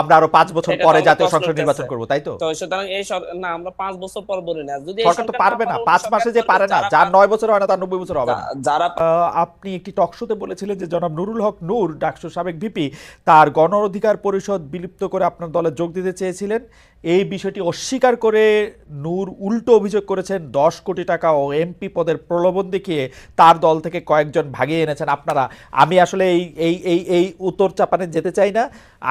আমরা আরও পাঁচ বছর পরে জাতীয় সংসদ নির্বাচন করব তাই তো? তো সুতরাং এই না আমরা পাঁচ বছর পর বলি না। যদি সরকার তো পারবে না পাঁচ মাসে যে পারে না যার নয় বছর হয় না তার নব্বই বছর হবে না। যারা আপনি একটি টকশোতে বলেছিলেন যে জনাব নুরুল হক নূর ডাকসুর সাবেক ভিপি তার গণ অধিকার পরিষদ বিলুপ্ত করে আপনার দলে যোগ দিতে চেয়েছিলেন। এই বিষয়টি অস্বীকার করে নূর উল্টো অভিযোগ করেছেন, দশ কোটি টাকা ও এমপি পদের প্রলোভন দেখিয়ে তার দল থেকে কয়েকজন ভাগিয়ে এনেছেন। আপনারা, আমি আসলে এই এই এই এই উত্তর চাপানে যেতে চাই না।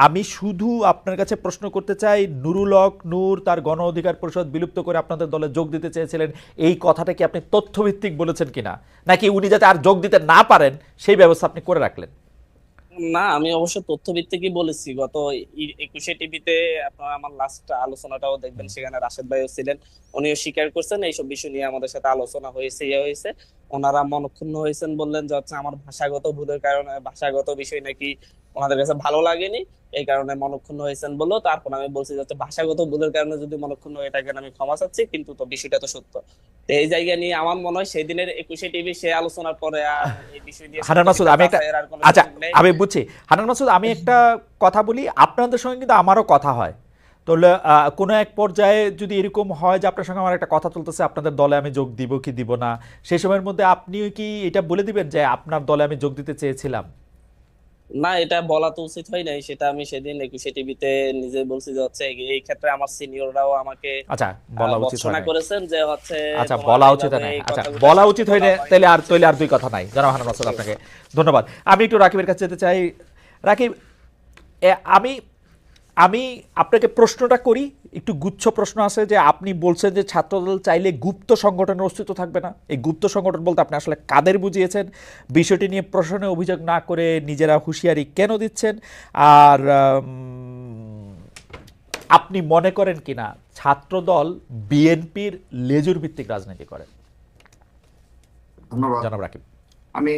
আমি শুধু আপনার কাছে প্রশ্ন করতে চাই, নুরুল হক, নূর তার গণ অধিকার পরিষদ বিলুপ্ত করে আপনাদের দলে যোগ দিতে চেয়েছিলেন, এই কথাটা কি আপনি তথ্যভিত্তিক বলেছেন কিনা? নাকি উনি যাতে আর যোগ দিতে না পারেন, সেই ব্যবস্থা আপনি করে রাখলেন? না, আমি অবশ্য তথ্য ভিত্তিকই বলেছি। গত একুশে টিভিতে আপনার আমার লাস্ট আলোচনাটাও দেখবেন, সেখানে রাশেদ ভাইও ছিলেন, উনিও স্বীকার করছেন, এইসব বিষয় নিয়ে আমাদের সাথে আলোচনা হয়েছে ইয়ে হয়েছে। ওনারা মনক্ষুণ্ণ হয়েছেন বললেন যে হচ্ছে আমার ভাষাগত ভুলের কারণে, ভাষাগত বিষয় নাকি ওনাদের কাছে ভালো লাগেনি এই কারণে মনক্ষুণ্ণ হয়েছেন বলল। তারপর আমি বলছি যে ভাষাগত ভুলের কারণে যদি মনক্ষুণ্ণ হয়ে থাকেন আমি ক্ষমা চাচ্ছি কিন্তু তো বিষয়টা তো সত্য। তো এই জায়গা নিয়ে আমার মনে হয় সেই দিনের একুশে টিভি সে আলোচনার পরে আর এই বিষয় নিয়ে হানান মাসুদ আমি একটা আচ্ছা আমি বুঝছি। হানান মাসুদ আমি একটা কথা বলি আপনাদের সঙ্গে কিন্তু আমারও কথা হয়। তো আহ, কোনো এক পর্যায়ে যদি এরকম হয় যে আপনার সঙ্গে আমার একটা কথা চলতেছে আপনাদের দলে আমি যোগ দিব কি দিব না সেই সময়ের মধ্যে আপনিও কি এটা বলে দিবেন যে আপনার দলে আমি যোগ দিতে চেয়েছিলাম? না এটা বলা তো উচিত হয় নাই। সেটা আমি সেদিন একুশে টিভিতে নিজে বলছি যে হচ্ছে এই- ক্ষেত্রে আমার সিনিয়ররাও আমাকে আচ্ছা বলা উচিত হয় করেছেন যে হচ্ছে আচ্ছা বলা উচিত নাই। আচ্ছা বলা উচিত হয় না বলা তাহলে আর তাহলে আর দুই কথা নাই। জানাব হানান আপনাকে। ধন্যবাদ। আমি একটু রাকিবের কাছে যেতে চাই। রাকিব আমি আমি আপনাকে প্রশ্নটা করি একটু গুচ্ছ প্রশ্ন আছে যে আপনি বলছেন যে ছাত্রদল চাইলে গুপ্ত সংগঠনের অস্তিত্ব থাকবে না। এই গুপ্ত সংগঠন বলতে আপনি আসলে কাদের বুঝিয়েছেন? বিষয়টি নিয়ে প্রশ্নে অভিযোগ না করে নিজেরা হুঁশিয়ারি কেন দিচ্ছেন? আর আপনি মনে করেন কিনা ছাত্রদল বিএনপির লেজুর ভিত্তিক রাজনীতি করে? ধন্যবাদ। জনাব রাকিব। আমি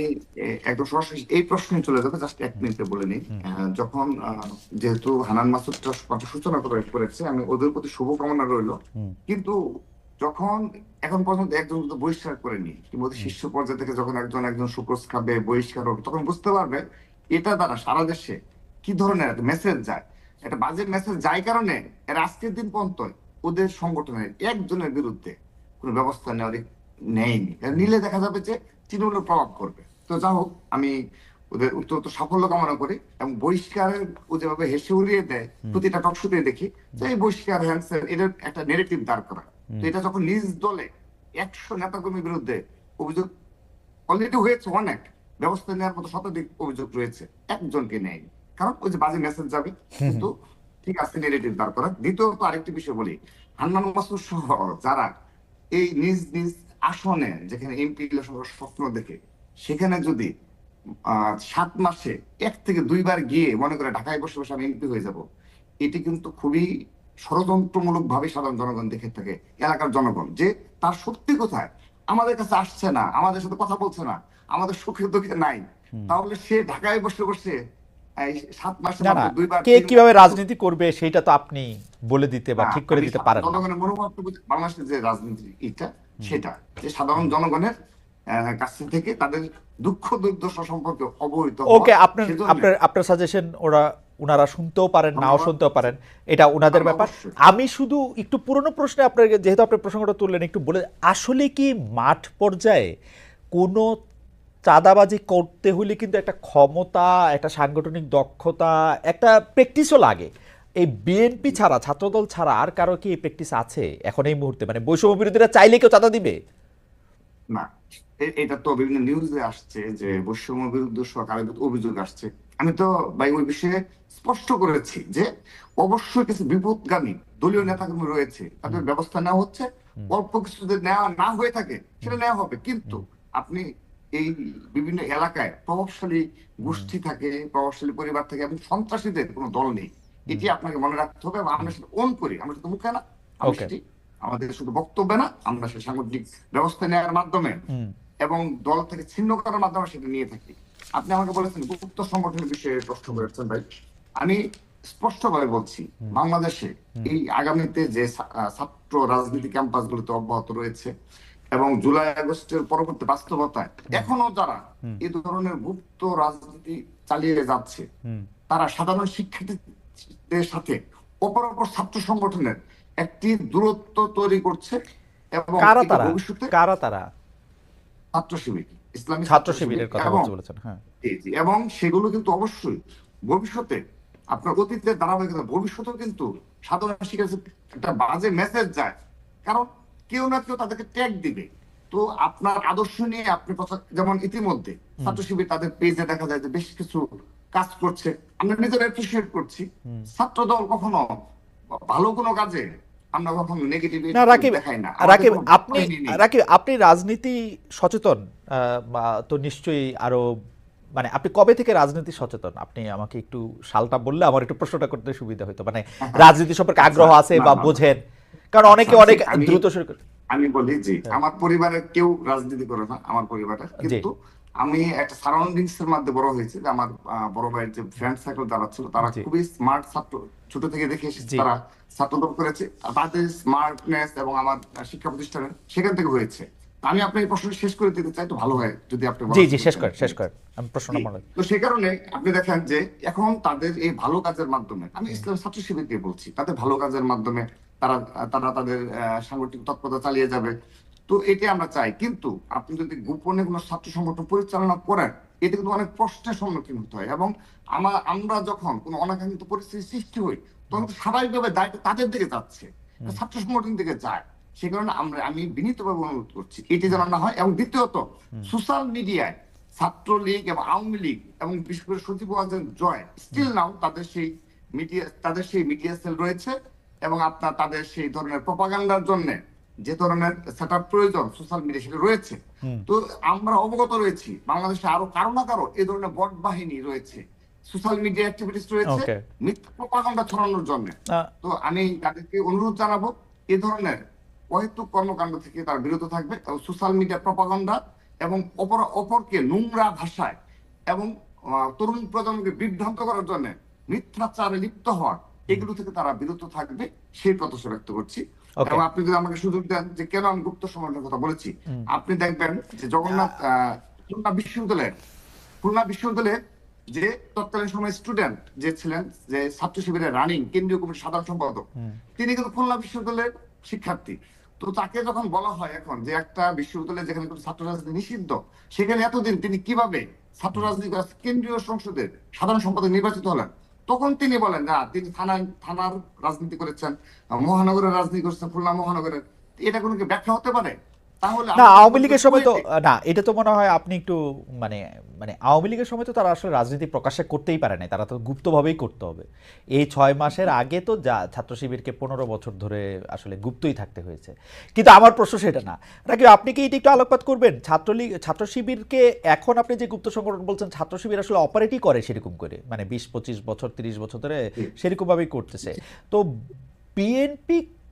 একদম সরাসরি এই প্রশ্নে চলে যাব জাস্ট এক মিনিটে বলে নিই। যখন যেহেতু হানান মাসুদটা কথা সূচনা করে করেছে আমি ওদের প্রতি শুভকামনা রইল। কিন্তু যখন এখন পর্যন্ত একজন বহিষ্কার করেনি কিংবা শীর্ষ পর্যায়ে থেকে যখন একজন একজন সুক্রোজ খাবে বহিষ্কার হবে তখন বুঝতে পারবে এটা দ্বারা সারা দেশে কি ধরনের একটা মেসেজ যায়। একটা বাজে মেসেজ যায় কারণে এর আজকের দিন পর্যন্ত ওদের সংগঠনের একজনের বিরুদ্ধে কোনো ব্যবস্থা নেওয়ার নেয়নি। নিলে দেখা যাবে যে তৃণমূলের প্রভাব করবে তো যা হোক আমি ওদের অত্যন্ত সাফল্য কামনা করি এবং বহিষ্কারের ও যেভাবে হেসে উড়িয়ে দেয় প্রতিটা টকশুতে দেখি যে এই বহিষ্কার হ্যান্সের এটার একটা নেগেটিভ দাঁড় করা তো এটা যখন নিজ দলে একশো নেতাকর্মীর বিরুদ্ধে অভিযোগ অলরেডি হয়েছে অনেক ব্যবস্থা নেওয়ার মতো শতাধিক অভিযোগ রয়েছে একজনকে নেয় কারণ ওই যে বাজে মেসেজ যাবে কিন্তু ঠিক আছে নেগেটিভ দাঁড় করা দ্বিতীয়ত আরেকটি বিষয় বলি হান্নান মাসুদ সহ যারা এই নিজ নিজ আসনে যেখানে এমপি স্বপ্ন দেখে সেখানে যদি সাত মাসে এক থেকে দুইবার গিয়ে মনে করে ঢাকায় বসে বসে আমি এমপি হয়ে যাব এটি কিন্তু খুবই ষড়যন্ত্রমূলক ভাবে সাধারণ জনগণ দেখে থাকে এলাকার জনগণ যে তার সত্যি কোথায়? আমাদের কাছে আসছে না আমাদের সাথে কথা বলছে না আমাদের সুখে দুঃখে নাই। তাহলে সে ঢাকায় বসে বসে সাত মাসে না না মাত্র দুইবার কে কীভাবে রাজনীতি করবে সেটা তো আপনি বলে দিতে বা ঠিক করে দিতে পারেন জনগণের মনোভাবটা বুঝি- বাংলাদেশের যে রাজনীতি এটা সেটা। যে সাধারণ জনগণের কাছ থেকে তাদের দুঃখ দুর্দশা সম্পর্কে অবহিত ওকে আপনার আপনার আপনার সাজেশন ওরা ওনারা শুনতেও পারেন নাও শুনতেও পারেন এটা ওনাদের ব্যাপার। আমি শুধু একটু পুরনো প্রশ্নে আপনাকে যেহেতু আপনি প্রসঙ্গটা তুললেন একটু বলে আসলে কি মাঠ পর্যায়ে কোনো চাঁদাবাজি করতে হলে কিন্তু একটা ক্ষমতা একটা সাংগঠনিক দক্ষতা একটা প্র্যাকটিসও লাগে। এই বিএনপি ছাড়া ছাত্রদল ছাড়া আর কারও কি এই প্র্যাকটিস আছে? এখন এই মুহূর্তে মানে বৈষম্য বিরোধীরা চাইলে কেউ চাঁদা দিবে? না এটা তো বিভিন্ন নিউজে আসছে যে বৈষম্য বিরুদ্ধে সরকারের অভিযোগ আসছে। আমি তো ভাই ওই বিষয়ে স্পষ্ট করেছি যে অবশ্যই কিছু বিপদগামী দলীয় নেতাকর্মী রয়েছে। তাদের ব্যবস্থা নেওয়া হচ্ছে। অল্প কিছু যদি নেওয়া না হয়ে থাকে সেটা নেওয়া হবে। কিন্তু আপনি এই বিভিন্ন এলাকায় প্রভাবশালী গোষ্ঠী থাকে প্রভাবশালী পরিবার থাকে এবং সন্ত্রাসীদের কোনো দল নেই। এটি আপনাকে মনে রাখতে হবে এবং আমরা সেটা অন করি আমরা শুধু মুখে না আমরা সেটি আমাদের শুধু বক্তব্যে না আমরা সেই সাংগঠনিক ব্যবস্থা নেওয়ার মাধ্যমে এবং দল থেকে ছিন্ন করার মাধ্যমে সেটা নিয়ে থাকি। আপনি আমাকে বলেছেন গুপ্ত সংগঠনের বিষয়ে প্রশ্ন করেছেন ভাই। আমি স্পষ্টভাবে বলছি বাংলাদেশে এই আগামীতে যে ছাত্র রাজনীতি ক্যাম্পাসগুলোতে অব্যাহত রয়েছে এবং জুলাই আগস্টের পরবর্তী বাস্তবতায় এখনও যারা এই ধরনের গুপ্ত রাজনীতি চালিয়ে যাচ্ছে তারা সাধারণ শিক্ষার্থী সাথে অপর অপর ছাত্র সংগঠনের একটি দূরত্ব তৈরি করছে এবং কারা তারা? ভবিষ্যতে কারা তারা? ছাত্র শিবির ইসলামী ছাত্র শিবিরের কথা বলেছেন হ্যাঁ। এবং সেগুলো কিন্তু অবশ্যই ভবিষ্যতে আপনার অতীতের ধারাবাহিকতা ভবিষ্যতেও কিন্তু সাধারণ শিক্ষার্থী একটা বাজে মেসেজ যায়। কারণ কেউ না কেউ তাদেরকে ট্যাগ দিবে। তো আপনার আদর্শ নিয়ে আপনি কথা যেমন ইতিমধ্যে ছাত্র শিবির তাদের পেজে দেখা যায় যে বেশ কিছু কাজ করছে। আমরা নিজেরা অ্যাপ্রিসিয়েট করছি। ছাত্র দল কখনো ভালো কোনো কাজে আমরা কখনো নেগেটিভ না রাকিব না। রাকিব আপনি রাকিব আপনি রাজনীতি সচেতন? তো নিশ্চয়ই আরও মানে আপনি কবে থেকে রাজনীতি সচেতন? আপনি আমাকে একটু সালটা বললে আমার একটু প্রশ্নটা করতে সুবিধা হতো মানে রাজনীতি সম্পর্কে আগ্রহ আছে বা। বোঝেন? কারণ অনেকে আচ্ছা, অনেক আমি- দ্রুত শুরু করে আমি বলি জি হ্যাঁ। আমার পরিবারের কেউ রাজনীতি করে না আমার পরিবারে কিন্তু আমি একটা সারাউন্ডিংস এর মধ্যে বড় হয়েছি যে আমার বড় ভাইয়ের যে ফ্রেন্ড সার্কেল যারা ছিল তারা খুবই স্মার্ট ছাত্র। ছোট থেকে দেখে এসেছে তারা ছাত্রদল করেছে। তাদের স্মার্টনেস এবং আমার শিক্ষা প্রতিষ্ঠানের সেখান থেকে হয়েছে। আমি আপনার এই প্রশ্ন শেষ করে দিতে চাই তো ভালো হয় যদি আপনি জি জি শেষ করেন শেষ করেন আমি প্রশ্নটা জি। মনে তো সে কারণে আপনি দেখেন যে এখন তাদের এই ভালো কাজের মাধ্যমে আমি ইসলাম ছাত্র শিবিরকে বলছি তাদের ভালো কাজের মাধ্যমে তারা তারা তাদের সাংগঠনিক তৎপরতা চালিয়ে যাবে। তো এটি আমরা চাই। কিন্তু আপনি যদি গোপনে কোনো ছাত্র সংগঠন পরিচালনা করেন এতে কিন্তু অনেক প্রশ্নের সম্মুখীন হতে হয় এবং আমার আমরা যখন কোনো অনাকাঙ্ক্ষিত পরিস্থিতি সৃষ্টি হই তখন স্বাভাবিকভাবে দায়িত্ব তাদের দিকে যাচ্ছে। ছাত্র সংগঠন দিকে যায়। সে কারণে আমরা আমি বিনীতভাবে অনুরোধ করছি এটি যেন না হয় এবং দ্বিতীয়ত সোশ্যাল মিডিয়ায় ছাত্রলীগ এবং আওয়ামী লীগ এবং বিশেষ করে সচিব জয় স্টিল নাও তাদের সেই মিডিয়া তাদের সেই মিডিয়া সেল রয়েছে এবং আপনার তাদের সেই ধরনের প্রপাগান্ডার জন্য যে ধরনের সেট প্রয়োজন সোশ্যাল মিডিয়া সেটা রয়েছে। তো আমরা অবগত রয়েছি বাংলাদেশে আরও কারও না কারও এই ধরনের বট বাহিনী রয়েছে। সোশ্যাল মিডিয়া অ্যাক্টিভিটিস রয়েছে মিথ্যা প্রপাগান্ডা ছড়ানোর জন্য। তো আমি তাদেরকে অনুরোধ জানাব এ ধরনের অহেতুক কর্মকাণ্ড থেকে তারা বিরত থাকবে এবং সোশ্যাল মিডিয়া প্রপাগান্ডা এবং অপর অপরকে নোংরা ভাষায় এবং তরুণ প্রজন্মকে বিভ্রান্ত করার জন্য মিথ্যাচারে লিপ্ত হওয়ার এগুলো থেকে তারা বিরত থাকবে সেই প্রত্যাশা ব্যক্ত করছি. এবং আপনি যদি আমাকে সুযোগ দেন যে কেন আমি গুপ্ত সমাজের কথা বলেছি আপনি দেখবেন যে জগন্নাথ খুলনা বিশ্ববিদ্যালয়ে খুলনা বিশ্ববিদ্যালয়ে যে তৎকালীন সময় স্টুডেন্ট যে ছিলেন যে ছাত্র শিবিরের রানিং কেন্দ্রীয় কমিটির সাধারণ সম্পাদক তিনি কিন্তু খুলনা বিশ্ববিদ্যালয়ের শিক্ষার্থী। তো তাকে যখন বলা হয় এখন যে একটা বিশ্ববিদ্যালয়ে যেখানে ছাত্র রাজনীতি নিষিদ্ধ সেখানে এতদিন তিনি কীভাবে ছাত্র রাজনীতি কেন্দ্রীয় সংসদের সাধারণ সম্পাদক নির্বাচিত হলেন? তখন তিনি বলেন, না, তিনি থানায় থানার রাজনীতি করেছেন, মহানগরের রাজনীতি করেছেন, খুলনা মহানগরের। এটা কোনো কি ব্যাখ্যা হতে পারে? না আওয়ামী লীগের সময় তো না এটা তো মনে হয় আপনি একটু মানে মানে আওয়ামী লীগের সময় তো তারা আসলে রাজনীতি প্রকাশ্যে করতেই পারে না তারা তো গুপ্তভাবেই করতে হবে। এই ছয় মাসের আগে তো যা ছাত্র শিবিরকে পনেরো বছর ধরে আসলে গুপ্তই থাকতে হয়েছে। কিন্তু আমার প্রশ্ন সেটা না। নাকি আপনি কি এটা একটু আলোকপাত করবেন? ছাত্রলীগ ছাত্র শিবিরকে এখন আপনি যে গুপ্ত সংগঠন বলছেন ছাত্র শিবির আসলে অপারেটই করে সেরকম করে। মানে বিশ পঁচিশ বছর তিরিশ বছর ধরে সেরকমভাবেই করতেছে। তো বিএনপি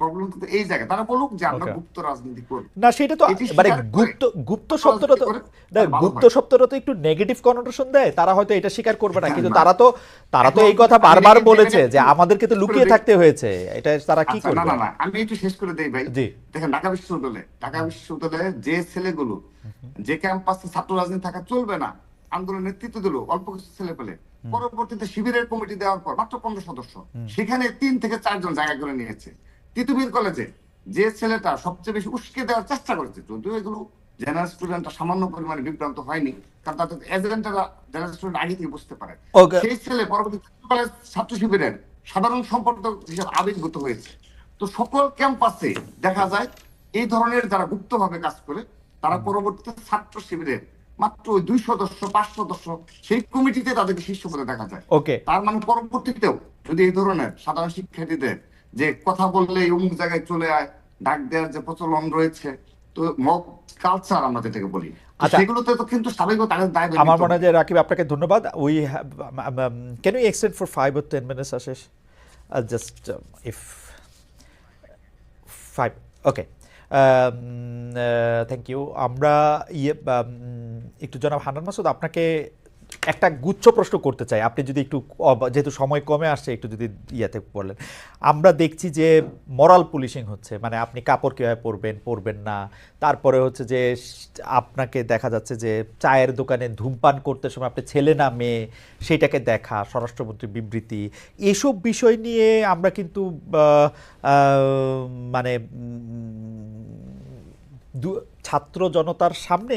প্রবলেম কিন্তু এই জায়গায়। তারা বলুক যে আমরা গুপ্ত রাজনীতি করি। না সেটা তো মানে গুপ্ত গুপ্ত শব্দটা তো গুপ্ত শব্দটা তো একটু নেগেটিভ কনোটেশন দেয়। তারা হয়তো এটা স্বীকার করবে না। কিন্তু তারা তো তারা তো এই কথা বারবার বলেছে যে আমাদেরকে তো লুকিয়ে থাকতে হয়েছে। এটা তারা কি আচ্ছা, করবে না না। আমি একটু শেষ করে দেই ভাই। দেখেন ঢাকা বিশ্ববিদ্যালয়ে ঢাকা বিশ্ববিদ্যালয়ে যে ছেলেগুলো যে ক্যাম্পাসে ছাত্র রাজনীতি থাকা চলবে না আন্দোলন নেতৃত্ব দিল অল্প কিছু ছেলে পেলে পরবর্তীতে শিবিরের কমিটি দেওয়ার পর মাত্র পনেরো সদস্য। সেখানে তিন থেকে চারজন জায়গা করে নিয়েছে। তিতুমির কলেজে যে ছেলেটা সবচেয়ে বেশি উস্কে দেওয়ার চেষ্টা করেছে যদিও এগুলো জেনারেল স্টুডেন্টরা সামান্য পরিমাণে বিভ্রান্ত হয়নি কারণ তাদের এজেন্টরা জেনারেল স্টুডেন্ট আগে থেকে বুঝতে পারে। সেই ছেলে পরবর্তী কলেজ ছাত্র শিবিরের সাধারণ সম্পাদক হিসেবে আবির্ভূত হয়েছে। তো সকল ক্যাম্পাসে দেখা যায় এই ধরনের যারা গুপ্তভাবে কাজ করে তারা পরবর্তীতে ছাত্র শিবিরের মাত্র ওই দুই সদস্য পাঁচ সদস্য সেই কমিটিতে তাদেরকে শীর্ষ পদে দেখা যায়। ওকে তার মানে পরবর্তীতেও যদি এই ধরনের সাধারণ শিক্ষার্থীদের যে কথা বললে অমুক জায়গায় চলে আয় ডাক দেওয়ার যে প্রচলন রয়েছে তো মব কালচার আমরা যেটাকে বলি। আচ্ছা। সেগুলোতে তো কিন্তু স্বাভাবিক তাদের দায় আমার মনে হয় রাকিব আপনাকে ধন্যবাদ। We can you extend for five or ten minutes Ashish just if five okay thank you আমরা ইয়ে একটু জনাব হান্নান মাসুদ আপনাকে একটা গুচ্ছ প্রশ্ন করতে চাই। আপনি যদি একটু যেহেতু সময় কমে আসছে, একটু যদি ইয়াতে বলেন। আমরা দেখছি যে মরাল পুলিশিং হচ্ছে। মানে আপনি কাপড় কীভাবে পরবেন পরবেন না। তারপরে হচ্ছে যে আপনাকে দেখা যাচ্ছে যে চায়ের দোকানে ধূমপান করতে সময় আপনি ছেলে না মেয়ে সেইটাকে দেখা, স্বরাষ্ট্রমন্ত্রীর বিবৃতি। এসব বিষয় নিয়ে আমরা কিন্তু মানে ছাত্র জনতার সামনে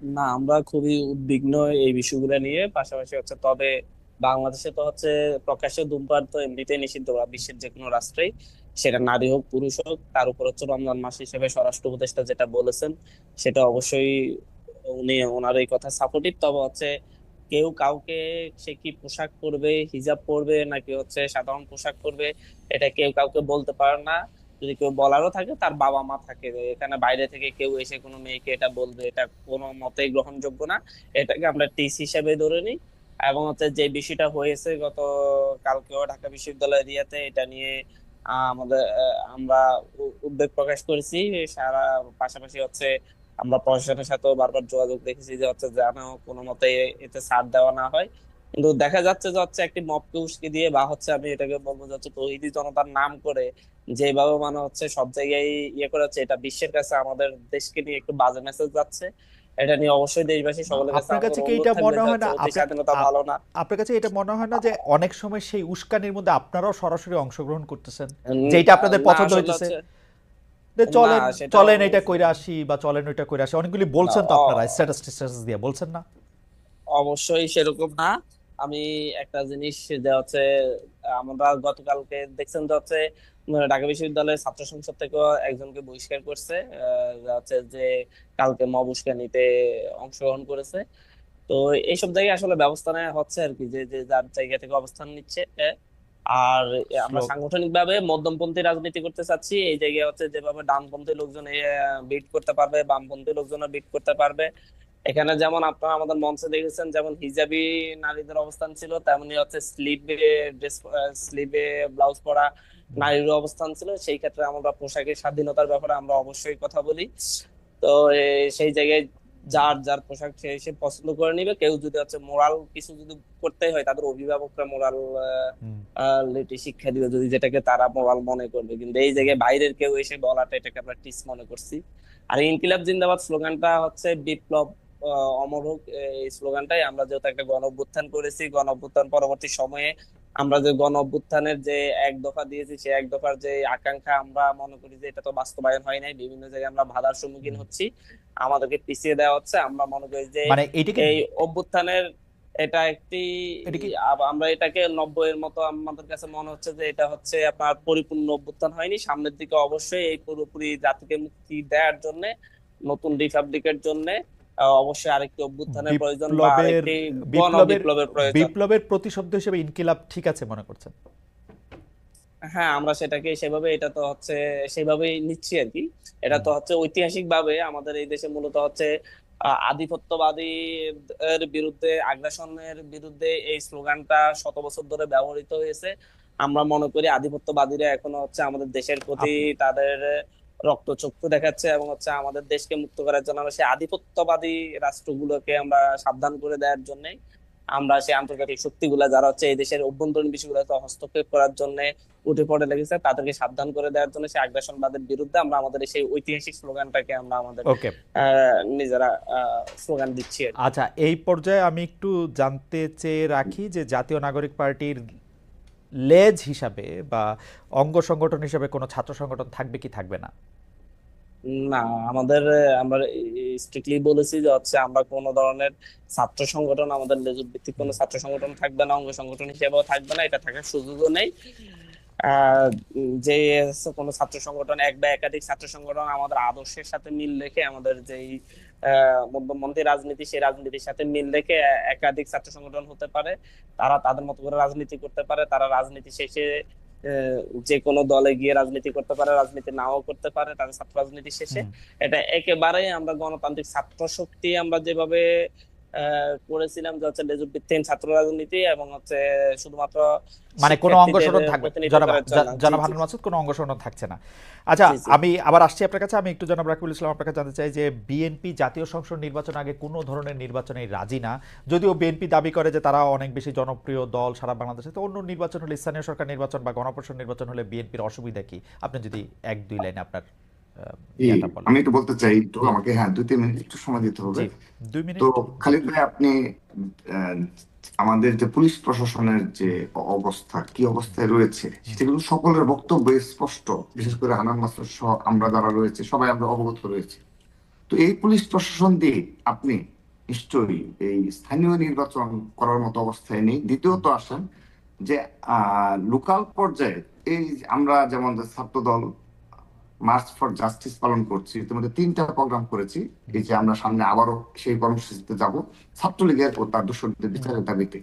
না, আমরা খুবই উদ্বিগ্ন এই বিষয়গুলো নিয়ে। পাশাপাশি হচ্ছে তবে বাংলাদেশে তো হচ্ছে প্রকাশ্যে ধূমপান তো এমনিতেই নিষিদ্ধ বা বিশ্বের যে কোনো রাষ্ট্রেই। সেটা নারী হোক, পুরুষ হোক, তার উপর হচ্ছে রমজান মাস হিসেবে স্বরাষ্ট্র উপদেষ্টা যেটা বলেছেন, সেটা অবশ্যই উনি ওনার এই কথা সাপোর্টিভ তবে হচ্ছে কেউ কাউকে সে কি পোশাক পরবে, হিজাব পরবে, নাকি হচ্ছে সাধারণ পোশাক পরবে, এটা কেউ কাউকে বলতে পারে না। যদি কেউ বলারও থাকে, তার বাবা মা থাকে। এখানে বাইরে থেকে কেউ এসে কোনো মেয়েকে এটা বলবে, এটা কোনো মতেই গ্রহণযোগ্য না। এটাকে আমরা টিস হিসেবে ধরে নিই। এবং হচ্ছে যে বিষয়টা হয়েছে গত, কালকেও ঢাকা বিশ্ববিদ্যালয় এরিয়াতে এটা নিয়ে আমাদের আমরা উদ্বেগ প্রকাশ করেছি। সারা পাশাপাশি হচ্ছে আমরা প্রশাসনের সাথেও বারবার যোগাযোগ রেখেছি যে হচ্ছে যেন কোনো মতে এতে ছাড় দেওয়া না হয়। কিন্তু দেখা যাচ্ছে যে হচ্ছে একটি মবকে উস্কে দিয়ে বা হচ্ছে আমি এটাকে বলব যে হচ্ছে তৌহিদি জনতার নাম করে যেভাবে মানে হচ্ছে সব জায়গায় ইয়ে করে হচ্ছে এটা বিশ্বের কাছে আমাদের দেশকে নিয়ে একটু বাজে মেসেজ যাচ্ছে। এটা নিয়ে অবশ্যই দেশবাসী সকলের কাছে আপনার কাছে কি এটা মনে হয় না স্বাধীনতা ভালো না আপনার কাছে এটা মনে হয় না যে অনেক সময় সেই উস্কানির মধ্যে আপনারাও সরাসরি অংশগ্রহণ করতেছেন? যেটা আপনাদের পছন্দ হইতেছে। চলেন চলেন এটা কইরা আসি বা চলেন ওইটা কইরা আসি। অনেকগুলি বলছেন তো আপনারা স্ট্যাটাস দিয়ে। বলছেন না? অবশ্যই সেরকম না। আমি একটা জিনিস যে হচ্ছে আমরা গতকালকে দেখছেন যে হচ্ছে ঢাকা বিশ্ববিদ্যালয়ের ছাত্র সংসদ থেকেও একজনকে বহিষ্কার করছে হচ্ছে যে কালকে মব উস্কানিতে অংশগ্রহণ করেছে। তো এইসব জায়গায় আসলে ব্যবস্থা নেওয়া হচ্ছে আর কি যে যে যার জায়গা থেকে অবস্থান নিচ্ছে। আর আমরা সাংগঠনিক ভাবে মধ্যমপন্থী রাজনীতি করতে চাচ্ছি এই জায়গায় হচ্ছে যেভাবে ডানপন্থী লোকজন বিট করতে পারবে বামপন্থী লোকজনও বিট করতে পারবে। এখানে যেমন আপনারা আমাদের মঞ্চে দেখেছেন যেমন হিজাবি নারীদের অবস্থান ছিল তেমনি হচ্ছে স্লিভে ড্রেস স্লিভে ব্লাউজ পরা নারীর অবস্থান ছিল। সেই ক্ষেত্রে আমরা পোশাকের স্বাধীনতার ব্যাপারে আমরা অবশ্যই কথা বলি। তো সেই জায়গায় যার যার পোশাক সে সে পছন্দ করে নিবে। কেউ যদি হচ্ছে মোরাল কিছু যদি করতে হয় তাদের অভিভাবকরা মোরাল। লিটি শিক্ষা দিবে। যদি যেটাকে তারা মোরাল মনে করবে। কিন্তু এই জায়গায় বাইরের কেউ এসে বলাটা এটাকে আমরা টিস মনে করছি। আর ইনকিলাব জিন্দাবাদ স্লোগানটা হচ্ছে বিপ্লব অমর হোক এই স্লোগানটাই আমরা যেহেতু একটা গণ অভ্যুত্থান করেছি গণ অভ্যুত্থান পরবর্তী সময়ে আমরা যে গণ অভ্যুত্থানের যে এক দফা দিয়েছি সেই এক দফার যে আকাঙ্ক্ষা আমরা মনে করি যে এটা তো বাস্তবায়ন হয় নাই বিভিন্ন জায়গায় আমরা বাধার সম্মুখীন হচ্ছি আমাদেরকে পিছিয়ে দেওয়া হচ্ছে আমরা মনে করি যে মানে এই অভ্যুত্থানের এটা একটি আমরা এটাকে নব্বই এর মতো আমাদের কাছে মনে হচ্ছে যে এটা হচ্ছে আপনার পরিপূর্ণ অভ্যুত্থান হয়নি সামনের দিকে অবশ্যই এই পুরোপুরি জাতিকে মুক্তি দেওয়ার জন্য নতুন রিপাবলিকের জন্য অবশ্যই আরেকটি অভ্যুত্থানের প্রয়োজন বা বিপ্লবের আরেকটি বিপ্লবের বিপ্লবের প্রয়োজন। বিপ্লবের প্রতিশব্দ হিসেবে ইনকিলাব ঠিক আছে মনে করছেন? হ্যাঁ আমরা সেটাকে সেভাবে এটা তো হচ্ছে সেভাবেই নিচ্ছি আর কি। এটা তো হচ্ছে ঐতিহাসিক ভাবে আমাদের এই দেশে মূলত হচ্ছে আহ, আধিপত্যবাদী এর বিরুদ্ধে আগ্রাসনের বিরুদ্ধে এই স্লোগানটা শত বছর ধরে ব্যবহৃত হয়েছে। আমরা মনে করি আধিপত্যবাদীরা এখনও হচ্ছে আমাদের দেশের প্রতি তাদের রক্তচক্ষু দেখাচ্ছে এবং হচ্ছে আমাদের দেশকে মুক্ত করার জন্য আমরা সেই আধিপত্যবাদী রাষ্ট্রগুলোকে আমরা সাবধান করে দেওয়ার জন্য আমরা সেই আন্তর্জাতিক শক্তিগুলা যারা হচ্ছে এই দেশের অভ্যন্তরীণ বিষয়গুলোতে হস্তক্ষেপ করার জন্য উঠে পড়ে লেগেছে তাদেরকে সাবধান করে দেওয়ার জন্য সেই আগ্রাসনবাদের বিরুদ্ধে আমরা আমাদের সেই ঐতিহাসিক স্লোগানটাকে আমরা আমাদের আহ, নিজেরা স্লোগান দিচ্ছি আচ্ছা এই পর্যায়ে আমি একটু জানতে চেয়ে রাখি যে জাতীয় নাগরিক পার্টির লেজ হিসাবে বা অঙ্গ সংগঠন হিসাবে কোনো ছাত্র সংগঠন থাকবে কি থাকবে না? না, আমাদের, আমরা স্ট্রিক্টলি বলেছি যে হচ্ছে আমরা কোনো ধরনের ছাত্র সংগঠন, আমাদের লেজুর ভিত্তিক কোনো ছাত্র সংগঠন থাকবে না, অঙ্গ সংগঠন হিসেবেও থাকবে না, এটা থাকার সুযোগও নেই। যে কোনো ছাত্র সংগঠন, এক বা একাধিক ছাত্র সংগঠন আমাদের আদর্শের সাথে মিল রেখে, আমাদের যেই মধ্যপন্থী রাজনীতি, সেই রাজনীতির সাথে মিল রেখে একাধিক ছাত্র সংগঠন হতে পারে, তারা তাদের মতো করে রাজনীতি করতে পারে, তারা রাজনীতি শেষে যে কোনো দলে গিয়ে রাজনীতি করতে পারে রাজনীতি নাও করতে পারে তাদের ছাত্র রাজনীতি শেষে। এটা একেবারেই আমরা গণতান্ত্রিক ছাত্র শক্তি আমরা যেভাবে করেছিলাম যে হচ্ছে লেজুর ভিত্তিহীন ছাত্র রাজনীতি এবং হচ্ছে শুধুমাত্র মানে কোনো অঙ্গ শিক্ষার্থীদের থাকবে জনাব মাসুদ কোনো অঙ্গ সনদ থাকছে না। আচ্ছা। আমি আবার আসছি আপনার কাছে। আমি একটু জনাব রাকিবুল ইসলাম আপনার কাছে জানতে চাই যে বিএনপি জাতীয় সংসদ নির্বাচন আগে কোনো ধরনের নির্বাচনে রাজি না। যদিও বিএনপি দাবি করে যে তারা অনেক বেশি জনপ্রিয় দল সারা বাংলাদেশে তো অন্য নির্বাচন হলে স্থানীয় সরকার নির্বাচন বা গণপরিষদ নির্বাচন হলে বিএনপির অসুবিধা কি? আপনি যদি এক দুই লাইনে আপনার আমি একটু বলতে চাই একটু আমাকে হ্যাঁ দুই তিন মিনিট একটু সময় দিতে হবে। দুই মিনিট। তো খালিদ ভাই আপনি আমাদের যে পুলিশ প্রশাসনের যে অবস্থা কি অবস্থায় রয়েছে সেটা কিন্তু সকলের বক্তব্য স্পষ্ট। বিশেষ করে হানান মাসুদ সহ আমরা যারা রয়েছে সবাই আমরা অবগত রয়েছে। তো এই পুলিশ প্রশাসন দিয়ে আপনি নিশ্চয়ই এই স্থানীয় নির্বাচন করার মতো অবস্থায় নেই। দ্বিতীয়ত আসেন যে লোকাল পর্যায়ে এই আমরা যেমন যে ছাত্রদল মার্চ ফর জাস্টিস পালন করছি। ইতিমধ্যে তিনটা প্রোগ্রাম করেছি। এই যে আমরা সামনে আবারও সেই কর্মসূচিতে যাব। ছাত্রলীগের ও তার দোষরদের বিচারের দাবিতে।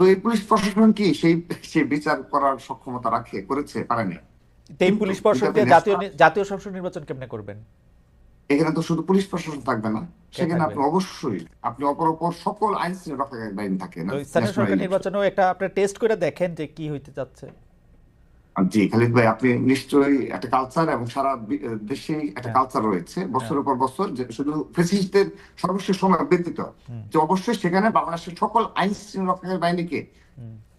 তো এই পুলিশ প্রশাসন কি সেই সেই বিচার করার সক্ষমতা রাখে করেছে? পারেনি এই পুলিশ প্রশাসন এটা দিয়ে তো জাতীয় জাতীয় সংসদ নির্বাচন কেমনে করবেন? এখানে তো শুধু পুলিশ প্রশাসন থাকবে না। সেখানে আপনি অবশ্যই আপনি অপর অপর সকল আইন শৃঙ্খলা বাহিনী থাকে না। নির্বাচনেও একটা আপনি টেস্ট করে দেখেন যে কি হইতে যাচ্ছে। জি খালিদ ভাই আপনি নিশ্চয়ই একটা কালচার এবং সারা একটা হ্যাঁ। কালচার রয়েছে বছরের পর বছর যে শুধু ফেসিস্টদের সর্বশেষ সময় ব্যতীত। যে অবশ্যই সেখানে বাংলাদেশের সকল আইন শৃঙ্খলা বাহিনীকে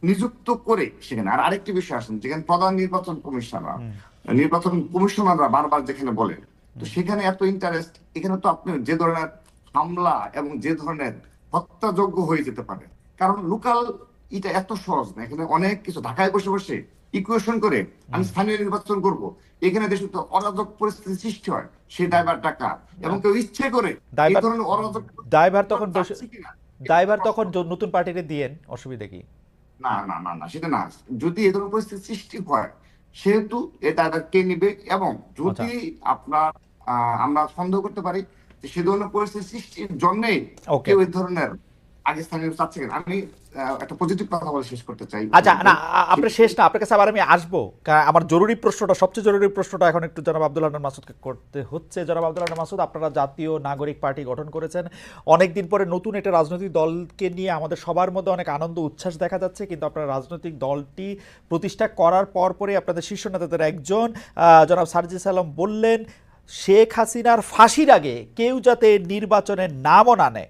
নিযুক্ত করে সেখানে। আর আরেকটি বিষয় আসেন যেখানে প্রধান নির্বাচন কমিশনার নির্বাচন কমিশনাররা বারবার যেখানে বলেন তো সেখানে এত ইন্টারেস্ট এখানে তো আপনি যে ধরনের হামলা এবং যে ধরনের হত্যাযোগ্য হয়ে যেতে পারে। কারণ লোকাল এটা এত সহজ না। এখানে অনেক কিছু ঢাকায় বসে বসে ইকুয়েশন করে আমি স্থানীয় নির্বাচন করব। এখানে দেশে তো অরাজক পরিস্থিতি সৃষ্টি হয় সেই দায়বার টাকা এবং কেউ ইচ্ছে করে এই ধরনের অরাজক দায়ভার তখন প্রশ্ন। তখন নতুন পার্টিতে দিয়েন অসুবিধা কি? না না না না সেটা না। যদি এ ধরনের পরিস্থিতি সৃষ্টি হয় সেহেতু এটা কে নিবে? এবং যদি আপনার আহ, আমরা সন্দেহ করতে পারি সে ধরনের পরিস্থিতি সৃষ্টির জন্যই ওকে। কেউ এই ধরনের আগে স্থানীয় চাচ্ছে কিনা। আমি একটা পজিটিভ কথা বলে শেষ করতে চাই। আচ্ছা না আ- আপনার শেষ না আপনার কাছে আবার আমি আসব। আমার জরুরি প্রশ্নটা সবচেয়ে জরুরি প্রশ্নটা এখন একটু জনাব আব্দুল হান্নান মাসুদকে করতে হচ্ছে। জনাব আব্দুল হান্নান মাসুদ আপনারা জাতীয় নাগরিক পার্টি গঠন করেছেন। অনেক দিন পরে নতুন একটা রাজনৈতিক দলকে নিয়ে আমাদের সবার মধ্যে অনেক আনন্দ উচ্ছ্বাস দেখা যাচ্ছে। কিন্তু আপনার রাজনৈতিক দলটি প্রতিষ্ঠা করার পর পরে আপনাদের শীর্ষ নেতাদের একজন আহ, জনাব সার্জিস আলম বললেন শেখ হাসিনার ফাঁসির আগে কেউ যাতে নির্বাচনে নামও না নেয়।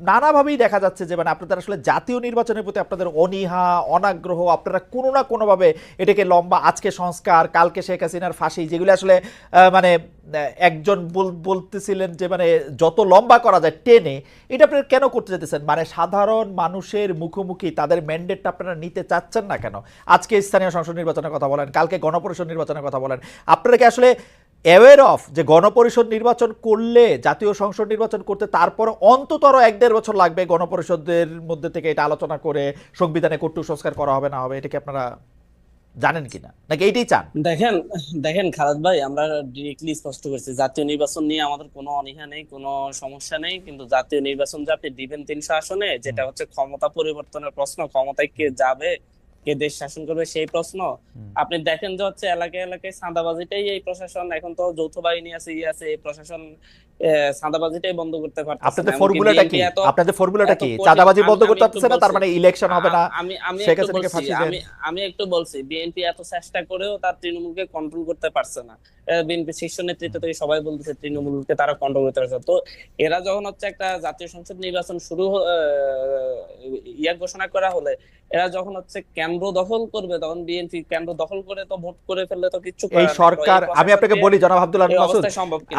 নানাভাবেই দেখা যাচ্ছে যে মানে আপনাদের আসলে জাতীয় নির্বাচনের প্রতি আপনাদের অনীহা, অনাগ্রহ, আপনারা কোনো না কোনোভাবে এটাকে লম্বা আজকে সংস্কার, কালকে শেখ হাসিনার ফাঁসি, যেগুলো আসলে মানে একজন বল- বলতেছিলেন যে মানে যত লম্বা করা যায় টেনে, এটা আপনারা কেন করতে যেতেছেন মানে সাধারণ মানুষের মুখোমুখি তাদের ম্যান্ডেটটা আপনারা নিতে চাচ্ছেন না কেন? আজকে স্থানীয় সংসদ নির্বাচনের কথা বলেন, কালকে গণপরিষদ নির্বাচনের কথা বলেন। আপনারা কি আসলে অ্যাওয়ার অফ যে গণপরিষদ নির্বাচন করলে, জাতীয় সংসদ নির্বাচন করতে তারপর অন্ততর এক দেড় বছর লাগবে গণপরিষদের মধ্যে থেকে এটা আলোচনা করে, সংবিধানে কটু সংস্কার করা হবে না হবে এটাকে আপনারা জানেন কিনা? নাকি এইটাই চান? দেখেন দেখেন খালেদ ভাই, আমরা ডিরেক্টলি স্পষ্ট করছি, জাতীয় নির্বাচন নিয়ে আমাদের কোনো অনীহা নেই, কোনো সমস্যা নেই, কিন্তু জাতীয় নির্বাচন যে আপনি দিবেন তিনশো আসনে, যেটা হচ্ছে ক্ষমতা পরিবর্তনের প্রশ্ন, ক্ষমতায় কে যাবে কে দেশ শাসন করবে সেই প্রশ্ন। আপনি দেখেন যে হচ্ছে এলাকায় এলাকায় চাঁদাবাজিটাই এই প্রশাসন এখন তো যৌথ বাহিনী আছে ইয়ে আছে এই প্রশাসন আহ, চাঁদাবাজিটাই বন্ধ করতে পারতেছে না। আপনাদের ফর্মুলাটা কি? আপনাদের ফর্মুলাটা কি? চাঁদাবাজি আমি- বন্ধ করতে একটু না তার বলছি। মানে ইলেকশন হবে না? আমি আমি একটু বলছি আমি আমি একটু বলছি বিএনপি এত চেষ্টা করেও তার তৃণমূলকে কন্ট্রোল করতে পারছে না। বিএনপি শীর্ষ নেতৃত্ব থেকে সবাই বলতেছে তৃণমূলকে তারা কন্ট্রোল করতে পারছে তো এরা যখন হচ্ছে একটা জাতীয় সংসদ নির্বাচন শুরু ইয়া ঘোষণা করা হলে এরা যখন হচ্ছে কেন্দ্র দখল করবে তখন বিএনপি কেন্দ্র দখল করে তো ভোট করে ফেললে তো কিচ্ছু এই সরকার আমি আপনাকে বলি জনাব আব্দুল এই মাসুদ?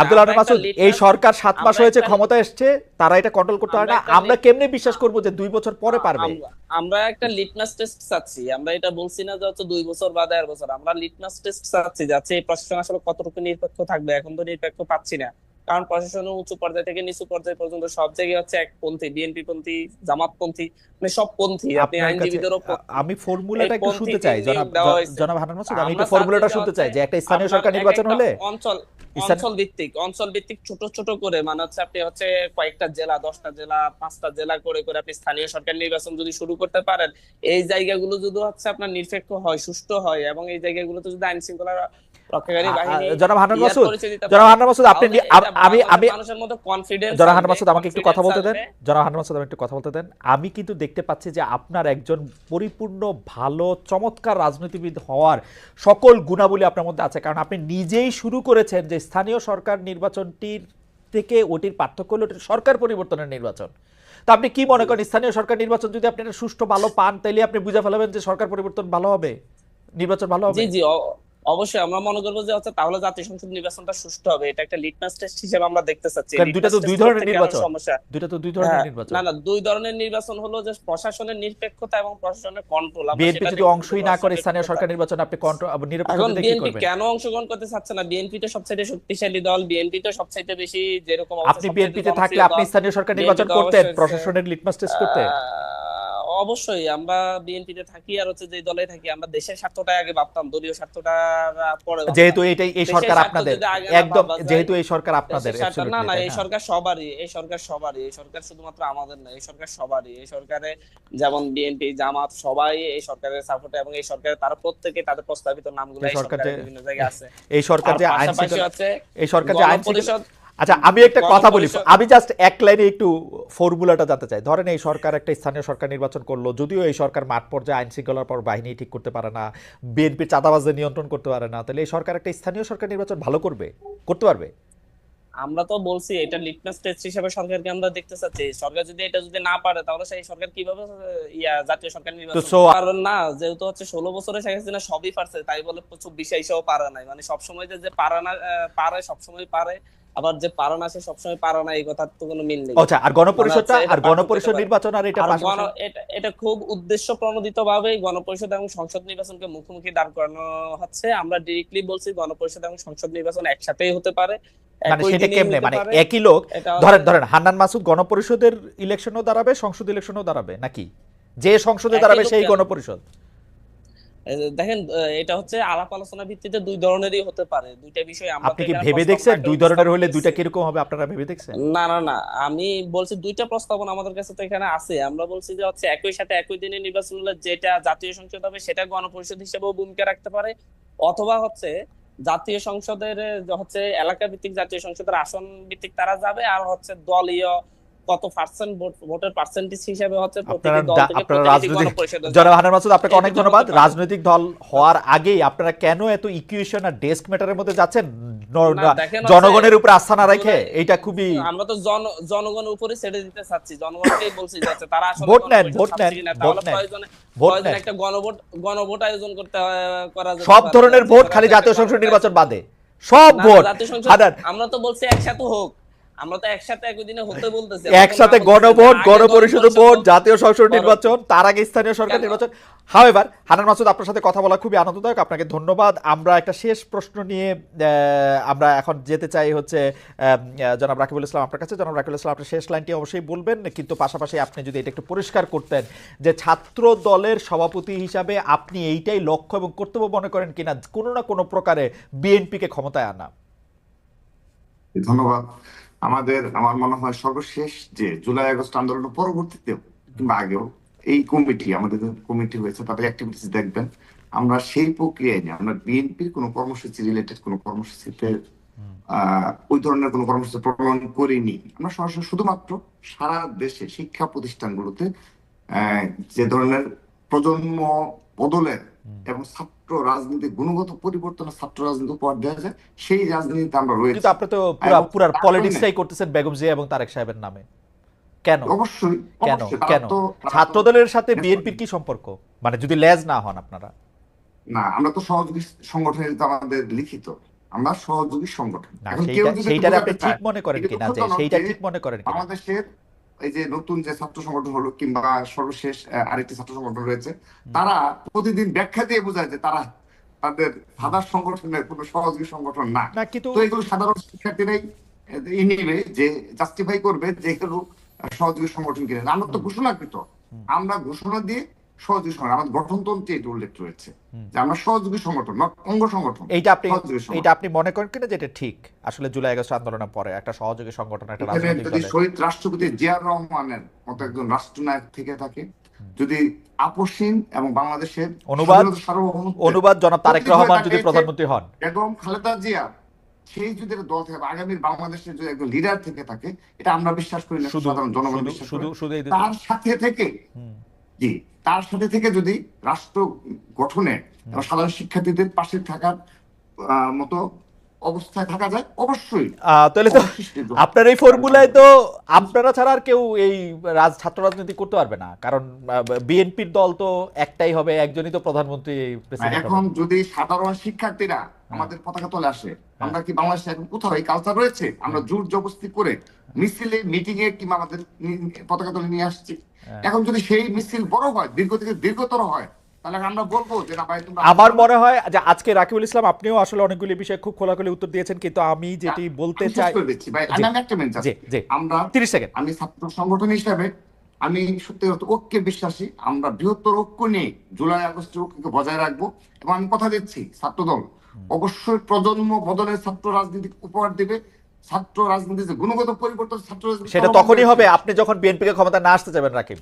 আব্দুল আমরা মাসুদ এই সরকার সাত মাস হয়েছে ক্ষমতায় এসছে তারা এটা কন্ট্রোল করতে পারে না। আমরা কেমনে বিশ্বাস করব যে দুই বছর পরে পারবে? আমরা- আমরা একটা লিটমাস টেস্ট চাচ্ছি। আমরা এটা বলছি না যে হচ্ছে দুই বছর বা দেড় বছর। আমরা লিটমাস টেস্ট চাচ্ছি যাচ্ছে এই প্রশাসন আসলে কতটুকু নিরপেক্ষ থাকবে? এখন তো নিরপেক্ষ পাচ্ছি না। কারণ প্রশাসনের উঁচু পর্যায় থেকে নিচু পর্যায় পর্যন্ত সব জায়গায় হচ্ছে একপন্থী বিএনপি পন্থী জামাতপন্থী মানে সব পন্থী আপনি আইনজীবীদেরও আমি ফর্মুলাটা একটু শুনতে চাই জনাব জনাব হানান মাসুদ আমি একটু ফর্মুলাটা শুনতে চাই যে একটা স্থানীয় সরকার নির্বাচন হলে? অঞ্চল অঞ্চল ভিত্তিক অঞ্চল ভিত্তিক ছোট ছোট করে মানে হচ্ছে আপনি হচ্ছে কয়েকটা জেলা দশটা জেলা পাঁচটা জেলা করে করে আপনি স্থানীয় সরকার নির্বাচন যদি শুরু করতে পারেন এই জায়গাগুলো যদি হচ্ছে আপনার নিরপেক্ষ হয় সুষ্ঠু হয় এবং এই জায়গাগুলোতে যদি আইন শৃঙ্খলা জনাব মাসুদ জনাব মাসুদ আপনি তাহলে নি- আম- এটা আমি আমি বাংলাদেশের মানুষের মধ্যে কনফিডেন্স জনাব হানান মাসুদ আমাকে একটু কথা বলতে দেন। জনাব হানান মাসুদ আমি একটু কথা বলতে দেন। আমি কিন্তু দেখতে পাচ্ছি যে আপনার একজন পরিপূর্ণ ভালো চমৎকার রাজনীতিবিদ হওয়ার সকল গুণাবলী আপনার মধ্যে আছে। কারণ আপনি নিজেই শুরু করেছেন যে স্থানীয় সরকার নির্বাচনটির থেকে ওটির পার্থক্য হলো সরকার পরিবর্তনের নির্বাচন। তা আপনি কি মনে করেন স্থানীয় সরকার নির্বাচন যদি আপনি সুষ্ঠু ভালো পান তাইলে আপনি বুঝে ফেলাবেন যে সরকার পরিবর্তন ভালো হবে? নির্বাচন ভালো হবে? জি জি অবশ্যই আমরা মনে করব যে হচ্ছে তাহলে জাতীয় সংসদ নির্বাচনটা সুষ্ঠু হবে। এটা একটা লিটমাস টেস্ট হিসেবে আমরা দেখতে চাচ্ছি। দুইটা তো দুই ধরনের নির্বাচন। সমস্যা। দুইটা তো দুই ধরনের হ্যাঁ, নির্বাচন। না না দুই ধরনের নির্বাচন হলো যে প্রশাসনের নিরপেক্ষতা এবং প্রশাসনের কন্ট্রোল বিএনপি যদি অংশই না করে স্থানীয় সরকার নির্বাচন আপনি কন্ট্রোল নিরপেক্ষ এখন কি বিএনপি করবেন? কেন অংশগ্রহণ করতে চাচ্ছে না? বিএনপি তো সবচেয়ে শক্তিশালী দল। বিএনপি তো সবচেয়ে বেশি যেরকম আপনি বিএনপিতে থাকলে আপনি স্থানীয় সরকার নির্বাচন করতেন প্রশাসনের লিটমাস টেস্ট করতেন আহ, অবশ্যই আমরা বিএনপিতে থাকি আর হচ্ছে যে দলে থাকি আমরা দেশের স্বার্থটা আগে ভাবতাম দলীয় স্বার্থটা পরে যেহেতু এইটাই এই সরকার আপনাদের একদম যেহেতু এই সরকার আপনাদের না না এই সরকার সবারই এই সরকার সবারই এই সরকার শুধুমাত্র আমাদের না এই সরকার সবারই এই সরকারে যেমন বিএনপি জামাত সবাই এই সরকারের সাপোর্টে এবং এই সরকারে তারা প্রত্যেকে তাদের প্রস্তাবিত নামগুলো এই সরকার সরকারের বিভিন্ন জায়গায় আছে। এই সরকার যে আইন হচ্ছে এই সরকার যে আইন গণপরিষদ আচ্ছা আমি একটা কথা বলি। আমি জাস্ট এক লাইনে একটু ফর্মুলাটা জানতে চাই। ধরেন এই সরকার একটা স্থানীয় সরকার নির্বাচন করল যদিও এই সরকার মাঠ পর্যায়ে আইন শৃঙ্খলার পর বাহিনী ঠিক করতে পারে না বিএনপি চাঁদাবাজদের নিয়ন্ত্রণ করতে পারে না তাহলে এই সরকার একটা স্থানীয় সরকার নির্বাচন ভালো করবে? করতে পারবে? আমরা তো বলছি এটা লিটমাস টেস্ট হিসেবে সরকারকে আমরা দেখতে চাচ্ছি। সরকার যদি এটা যদি না পারে তাহলে সেই সরকার কীভাবে ইয়া জাতীয় সরকার নির্বাচন so- করতে পারবে না? যেহেতু হচ্ছে ষোলো বছরে শেখ হাসিনা সবই পারছে তাই বলে চব্বিশ এসেও পারে নাই। মানে সবসময় যে যে পারে না পারে সবসময় পারে আবার যে পারে না সে সবসময় পারে না এই কথার তো কোনো মিল নেই। আচ্ছা আর গণপরিষদটা মানে আর গণপরিষদ নির্বাচন আর এটা এটা খুব উদ্দেশ্য প্রণোদিত ভাবে গণপরিষদ এবং সংসদ নির্বাচনকে মুখোমুখি দাঁড় করানো হচ্ছে। আমরা ডিরেক্টলি বলছি গণপরিষদ এবং সংসদ নির্বাচন একসাথেই হতে পারে। মানে সেটা কেমনে? মানে একই লোক ধরেন ধরেন হান্নান মাসুদ গণপরিষদের ইলেকশনও দাঁড়াবে সংসদ ইলেকশনও দাঁড়াবে নাকি? যে সংসদে দাঁড়াবে সেই গণপরিষদ। দেখেন এটা হচ্ছে আলাপ আলোচনা ভিত্তিতে দুই ধরনেরই হতে পারে। দুইটা বিষয় আমরা আপনি কি ভেবে দেখছেন? দুই ধরনের হলে দুইটা কীরকম হবে? আপনারা ভেবে দেখছেন? না না না। আমি বলছি দুইটা প্রস্তাবনা আমাদের কাছে তো এখানে আছে। আমরা বলছি যে হচ্ছে একই সাথে একই দিনে নির্বাচন হলে যেটা জাতীয় সংসদ হবে সেটা গণপরিষদ হিসেবেও ভূমিকা রাখতে পারে। অথবা হচ্ছে জাতীয় সংসদের হচ্ছে এলাকা ভিত্তিক জাতীয় সংসদের আসন ভিত্তিক তারা যাবে আর হচ্ছে দলীয় কত পার্সেন্ট ভোট ভোটের পার্সেন্টেজ হিসাবে হচ্ছে দল থেকে রাজনৈতিক গণপরিষদে জনাব হানান মাসুদ আপনাকে অনেক ধন্যবাদ। রাজনৈতিক দল হওয়ার আগেই আপনারা কেন এত ইকুয়েশন আর ডেস্ক ম্যাটারের মধ্যে যাচ্ছেন? জনগণের উপর আস্থা না রেখে এইটা খুবই আমরা তো জন জনগণের উপরে ছেড়ে দিতে চাচ্ছি। জনগণকেই বলছি যে হচ্ছে তারা আসলে ভোট নেন, ভোট নেন, ভোট নেন। ভোট নেন। একটা গণভোট গণভোট আয়োজন করতে করা সব ধরনের ভোট খালি জাতীয় সংসদ নির্বাচন বাদে। সব ভোট আমরা তো বলছি একসাথে হোক। আমরা তো একসাথে একই দিনে হতে বলতেছি একসাথে গণভোট গণপরিষদ ভোট জাতীয় সংসদ নির্বাচন তার আগে স্থানীয় সরকার নির্বাচন। হাওয়েভার হানান মাসুদ আপনার সাথে কথা বলা খুবই আনন্দদায়ক আপনাকে ধন্যবাদ। আমরা একটা শেষ প্রশ্ন নিয়ে আহ, আমরা এখন যেতে চাই হচ্ছে জনাব রাকিবুল ইসলাম আপনার কাছে। জনাব রাকিবুল ইসলাম আপনার শেষ লাইনটি অবশ্যই বলবেন কিন্তু পাশাপাশি আপনি যদি এটা একটু পরিষ্কার করতেন যে ছাত্র দলের সভাপতি হিসাবে আপনি এইটাই লক্ষ্য এবং কর্তব্য মনে করেন কিনা কোনো না কোনো প্রকারে বিএনপিকে ক্ষমতায় আনা। ধন্যবাদ। আমাদের আমার মনে হয় সর্বশেষ যে জুলাই আগস্ট আন্দোলনের পরবর্তীতেও কিংবা আগেও এই কমিটি আমাদের কমিটি হয়েছে তাদের অ্যাক্টিভিটিস দেখবেন। আমরা সেই প্রক্রিয়ায় নিয়ে আমরা বিএনপির কোনো কর্মসূচি রিলেটেড কোনো কর্মসূচিতে আহ ওই ধরনের কোনো কর্মসূচি প্রণয়ন করিনি। আমরা সরাসরি শুধুমাত্র সারা দেশে শিক্ষা প্রতিষ্ঠানগুলোতে আহ, যে ধরনের প্রজন্ম বদলের এবং ছাত্র রাজনীতি গুণগত পরিবর্তনের ছাত্র রাজনীতি উপহার দেওয়া যায় সেই রাজনীতিতে আমরা রয়েছি। কিন্তু আপনি তো পুরা তার পলিটিক্সটাই করতেছেন বেগম জিয়া এবং তারেক সাহেবের নামে। কেন? অবশ্যই কেন? কেন? তো- তারা তো- ছাত্রদলের সাথে বিএনপির কি সম্পর্ক? মানে যদি লেজ না হন আপনারা। না আমরা তো সহযোগী সংগঠনের আমাদের লিখিত আমরা সহযোগী সংগঠন। এখন কেউ সেইটা আপনি ঠিক মনে করেন কিনা যে সেইটা ঠিক মনে করেন কিনা? বাংলাদেশের এই যে নতুন যে ছাত্র সংগঠন হলো কিংবা সর্বশেষ আরেকটি ছাত্র সংগঠন রয়েছে তারা প্রতিদিন ব্যাখ্যা দিয়ে বোঝায় যে তারা তাদের ফাদার সংগঠনের কোনো সহযোগী সংগঠন না। তো এগুলো সাধারণ শিক্ষার্থীরাই নিবে যে জাস্টিফাই করবে যে এগুলো সহযোগী সংগঠন কিনা। আমরা তো ঘোষণাকৃত। আমরা ঘোষণা দিয়ে সহযোগী সংগঠন আমাদের গঠনতন্ত্রে এটা উল্লেখ রয়েছে যে আমরা সহযোগী সংগঠন অঙ্গ সংগঠন আপনি আপনি মনে করেন কিনা যে এটা ঠিক? আসলে জুলাই আগস্ট আন্দোলনের পরে একটা সহযোগী সংগঠন একটা যদি শহীদ রাষ্ট্রপতি জিয়ার রহমানের মতো একজন রাষ্ট্রনায়ক থেকে থাকে যদি আপসীন এবং বাংলাদেশের অনুবাদ? অনুবাদ জনাব তারেক রহমান যদি প্রধানমন্ত্রী হন। বেগম খালেদা জিয়া সেই যদি দল থেকে বা আগামীর বাংলাদেশের যদি একজন লিডার থেকে থাকে এটা আমরা বিশ্বাস করি না সাধারণ জনগণ বিশ্বাস করে। তার সাথে থেকে। জি তার সাথে থেকে যদি রাষ্ট্র গঠনে সাধারণ শিক্ষার্থীদের পাশে থাকার মতো অবস্থায় থাকা যায় অবশ্যই। তাহলে তো আপনার এই ফর্মুলায় তো আপনারা ছাড়া আর কেউ এই রাজ ছাত্র রাজনীতি করতে পারবে না। কারণ বিএনপির দল তো একটাই হবে একজনই তো প্রধানমন্ত্রী এখন যদি সাধারণ শিক্ষার্থীরা আমাদের পতাকা তলে আসে। আমরা কি বাংলাদেশে এখন কোথাও এই কালচার রয়েছে? আমরা জোর জবস্তি করে মিছিলে মিটিং এ কিংবা আমাদের পতাকা তলে নিয়ে আসছি। এখন যদি সেই মিছিল বড় হয় দীর্ঘ থেকে দীর্ঘতর হয় আমার মনে হয় যে আজকে রাকিবুল ইসলাম আপনিও আসলে অনেকগুলি বিষয়ে খুব খোলাখুলি উত্তর দিয়েছেন কিন্তু আমি যেটি বলতে চাই আমরা তিরিশ সেকেন্ড। আমি ছাত্র সংগঠন হিসাবে আমি সত্যি ঐক্যে বিশ্বাসী। আমরা বৃহত্তর ঐক্য নিয়ে জুলাই আগস্টের ঐক্যকে বজায় রাখব। এবং আমি কথা দিচ্ছি ছাত্রদল। অবশ্যই প্রজন্ম বদলের ছাত্র রাজনীতি উপহার দিবে। ছাত্র রাজনীতি যে গুণগত পরিবর্তন ছাত্র রাজনীতি সেটা তখনই হবে আপনি যখন বিএনপিকে ক্ষমতা না আসতে যাবেন রাকিব।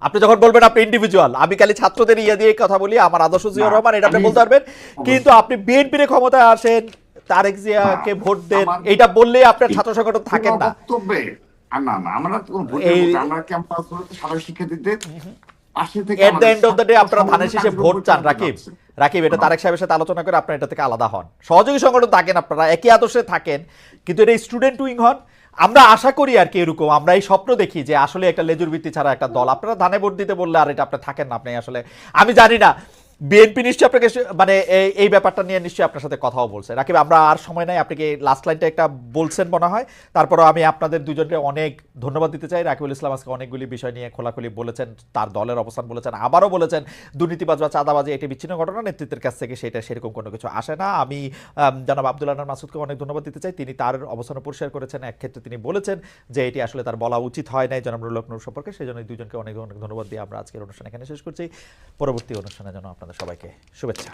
আপনি যখন বলবেন আপনি ইন্ডিভিজুয়াল আমি খালি ছাত্রদের ইয়ে দিয়ে কথা বলি আমার আদর্শ জিয়া রহমান এটা আপনি বলতে পারবেন। কিন্তু আপনি বিএনপির ক্ষমতায় আসেন তারেক জিয়াকে ভোট দেন এটা বললেই আপনার ছাত্র সংগঠন থাকেন না। বক্তব্যে না না আমরা কোনো এই- আমরা ক্যাম্পাস সাধারণ শিক্ষার্থীদের থেকে at the end of the day আপনারা ধানের শেষে ভোট চান রাকিব। রাকিব এটা তারেক সাহেবের সাথে আলোচনা করে আপনারা এটা থেকে আলাদা হন। সহযোগী সংগঠন থাকেন আপনারা একই আদর্শে থাকেন কিন্তু এটা স্টুডেন্ট উইং হন। আমরা আশা করি আর কি এরকম আমরা এই স্বপ্ন দেখি যে আসলে একটা লেজুর ভিত্তি ছাড়া একটা দল। আপনারা ধানে ভোট দিতে বললে আর এটা আপনার থাকেন না আপনি আসলে আমি জানি না বিএনপি নিশ্চয়ই আপনাকে মানে এই- ব্যাপারটা নিয়ে নিশ্চয়ই আপনার সাথে কথাও বলছে। রাকিব, আমরা আর সময় নাই, আপনি কি লাস্ট লাইনটা একটা বলছেন মনে হয়? তারপরও আমি আপনাদের দুজনকে অনেক ধন্যবাদ দিতে চাই। রাকিবুল ইসলাম আজকে অনেকগুলি বিষয় নিয়ে খোলাখুলি বলেছেন, তার দলের অবস্থান বলেছেন, আবারও বলেছেন, দুর্নীতিবাজ বা চাঁদাবাজি এটি বিচ্ছিন্ন ঘটনা, নেতৃত্বের কাছ থেকে সেটা সেরকম কোনো কিছু আসে না। আমি জনাব আব্দুল মাসুদকে অনেক ধন্যবাদ দিতে চাই। তিনি তার অবস্থান পরিষ্কার করেছেন। এক ক্ষেত্রে তিনি বলেছেন যে এটি আসলে তার বলা উচিত হয় নাই জনাব রুল সম্পর্কে। সেই জন্য দুজনকে অনেক অনেক ধন্যবাদ দিয়ে আমরা আজকের অনুষ্ঠান এখানে শেষ করছি। পরবর্তী অনুষ্ঠানের জন্য আপনাদের সবাইকে। শুভেচ্ছা।